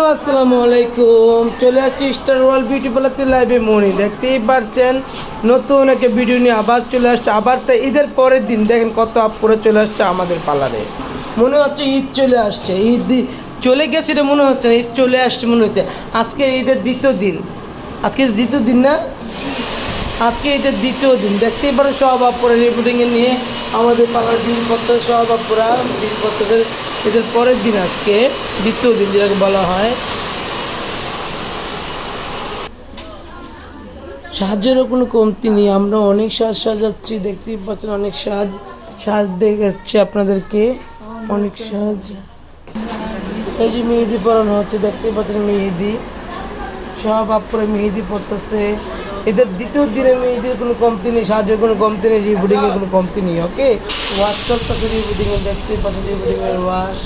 Hello, আসসালামু আলাইকুম। চলে আসছি স্টার ওয়ার্ল্ড বিউটি পার্লারতে লাইভে মনি। দেখতেই পারছেন, নতুন একটা ভিডিও নিয়ে আবার চলে আসছে। আবার তো ঈদের পরের দিন, দেখেন কত আপ করে চলে আসছে আমাদের পার্লারে মনে হচ্ছে ঈদ চলে আসছে। ঈদ চলে গেছে এটা মনে হচ্ছে ঈদ চলে আসছে মনে হচ্ছে। আজকে ঈদের দ্বিতীয় দিন। আজকে দ্বিতীয় দিন না? আজকে এটা দ্বিতীয় দিন। দেখতেই পারো, সব আপুরা রিপোর্টিংয়ে নিয়ে আমাদের পাড়ার জিনিসপত্র সব আপুরা জিনিসপত্রের এদের পরের দিন আজকে, দ্বিতীয় দিন যেটাকে বলা হয়। সাহায্যেরও কোনো কমতি নেই, আমরা অনেক সাজ সাজাচ্ছি, দেখতেই পাচ্ছেন অনেক সাজ সাজ দেখাচ্ছি আপনাদেরকে। অনেক সাজ। এই যে মেহেদি পরানো হচ্ছে, দেখতেই পাচ্ছেন মেহেদি। সব আপুরে মেহেদি পড়তেছে এদের দ্বিতীয় দিনে মেয়েদের কোনো কমতি নেই, সাহায্যের কোনো কমতি নেই রিবুডিংয়ের কোনো কমতি নেই ওকে ওয়াশ চলতেছে দেখতে পাশে রিপোর্টিং এর ওয়াশ